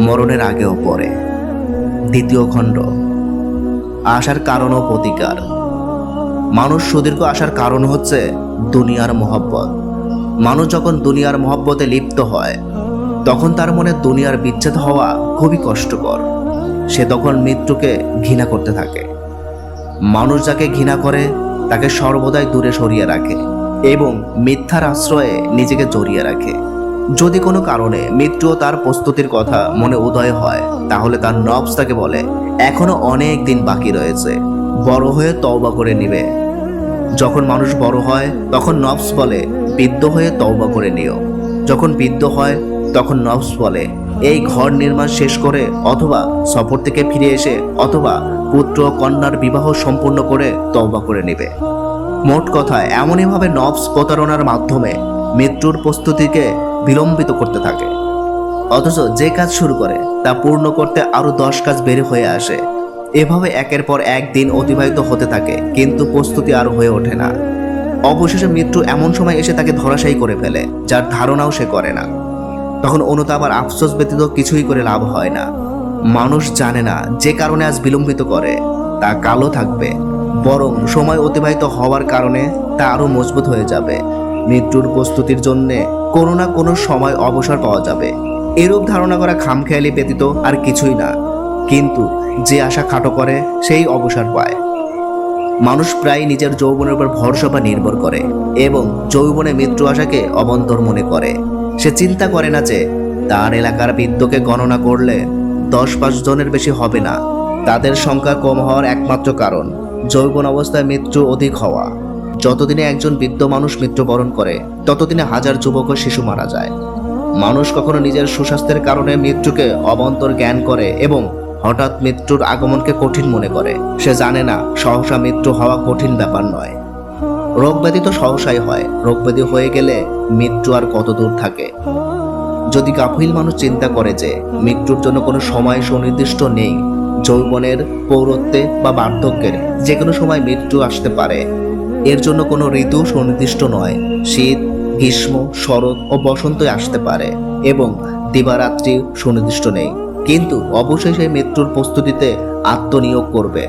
মরণের আগেও পরে। দ্বিতীয় খণ্ড আসার কারণ ও প্রতিকার। মানুষ সুদীর্ঘ আসার কারণ হচ্ছে দুনিয়ার মহব্বত। মানুষ যখন দুনিয়ার মহব্বতে লিপ্ত হয়, তখন তার মনে দুনিয়ার বিচ্ছেদ হওয়া খুবই কষ্টকর। সে তখন মৃত্যুকে ঘৃণা করতে থাকে। মানুষ যাকে ঘৃণা করে, তাকে সর্বদাই দূরে সরিয়ে রাখে এবং মিথ্যার আশ্রয়ে নিজেকে জড়িয়ে রাখে। যদি কোনো কারণে মৃত্যু তার প্রস্তুতির কথা মনে উদয় হয়, তাহলে তার নবস তাকে বলে, এখনও অনেক দিন বাকি রয়েছে, বড় হয়ে তওবা করে নিবে। যখন মানুষ বড় হয়, তখন নবস বলে, বৃদ্ধ হয়ে তওবা করে নিও। যখন বৃদ্ধ হয়, তখন নবস বলে, এই ঘর নির্মাণ শেষ করে অথবা সফর থেকে ফিরে এসে অথবা পুত্র কন্যার বিবাহ সম্পূর্ণ করে তওবা করে নেবে। মোট কথা এমনইভাবে নবস প্রতারণার মাধ্যমে মৃত্যুর প্রস্তুতিকে বিলম্বিত করতে থাকে। অথচ যে কাজ শুরু করে, তা পূর্ণ করতে আরও দশ কাজ বের হয়ে আসে। এভাবে একের পর এক দিন অতিবাহিত হতে থাকে, কিন্তু প্রস্তুতি আর হয়ে ওঠে না। অবশেষে মৃত্যু এমন সময় এসে তাকে ধরাশায়ী করে ফেলে, যার ধারণাও সে করে না। তখন অনুতাপ আর আফসোস ব্যতীত কিছুই করে লাভ হয় না। মানুষ জানে না যে কারণে আজ বিলম্বিত করে, তা কালো থাকবে। বরং সময় অতিবাহিত হওয়ার কারণে তা আরও মজবুত হয়ে যাবে। মৃত্যুর প্রস্তুতির জন্যে কোনো না কোনো সময় অবসর পাওয়া যাবে। এরূপ ধারণা করা খামখেয়ালি ব্যতীত আর কিছুই না। কিন্তু যে আশা খাটো করে, সেই অবসর পায়। মানুষ প্রায় নিজের যৌবনের উপর ভরসা বা নির্ভর করে এবং যৌবনে মৃত্যু আশাকে অবন্তর মনে করে। সে চিন্তা করে না যে তার এলাকার বৃদ্ধকে গণনা করলে দশ পাঁচ জনের বেশি হবে না। তাদের সংখ্যা কম হওয়ার একমাত্র কারণ যৌবন অবস্থায় মৃত্যু অধিক হওয়া। যতদিনে একজন বৃদ্ধ মানুষ মৃত্যুবরণ করে, ততদিনে হাজার যুবক ও শিশু মারা যায়। মানুষ কখনো নিজের সুস্বাস্থ্যের কারণে মৃত্যুকে অবন্তর জ্ঞান করে এবং হঠাৎ মৃত্যুর আগমনকে কঠিন মনে করে। সে জানে না, সহসা মৃত্যু হওয়া কঠিন ব্যাপার নয়। রোগ ব্যাধি তো সহসাই হয়। রোগ ব্যাধি হয়ে গেলে মৃত্যু আর কত দূর থাকে? যদি গাফিল মানুষ চিন্তা করে যে মৃত্যুর জন্য কোনো সময় সুনির্দিষ্ট নেই, যৌবনের, পৌরত্বে বা বার্ধক্যের যে কোনো সময় মৃত্যু আসতে পারে এর জন্য কোনো ঋতু সুনির্দিষ্ট নয়। শীত, গ্রীষ্ম, শরৎ ও বসন্তই আসতে পারে এবং দিবারাত্রি সুনির্দিষ্ট নেই। কিন্তু অবশ্যই মৃত্যুর প্রস্তুতিতে আত্মনিয়োগ করবে।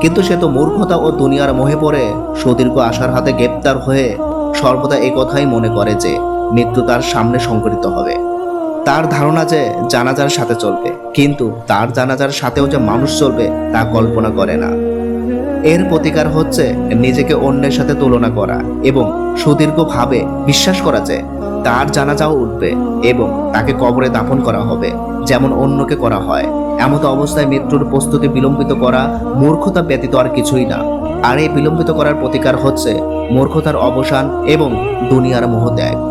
কিন্তু সে তো মূর্খতা ও দুনিয়ার মোহে পড়ে সুদীর্ঘ আশার হাতে গ্রেপ্তার হয়ে সর্বদা এই কথাই মনে করে যে মৃত্যু তার সামনে সংঘটিত হবে। তার ধারণা যে জানাজার সাথে চলবে, কিন্তু তার জানাজার সাথেও যে মানুষ চলবে তা কল্পনা করে না। এর প্রতিকার হচ্ছে নিজেকে অন্যের সাথে তুলনা করা এবং সুদীর্ঘভাবে বিশ্বাস করা যে তার জানাজাও উঠবে এবং তাকে কবরে দাফন করা হবে, যেমন অন্যকে করা হয়। এমত অবস্থায় মৃত্যুর প্রস্তুতি বিলম্বিত করা মূর্খতা ব্যতীত আর কিছুই না। আর এই বিলম্বিত করার প্রতিকার হচ্ছে মূর্খতার অবসান এবং দুনিয়ার মোহ ত্যাগ।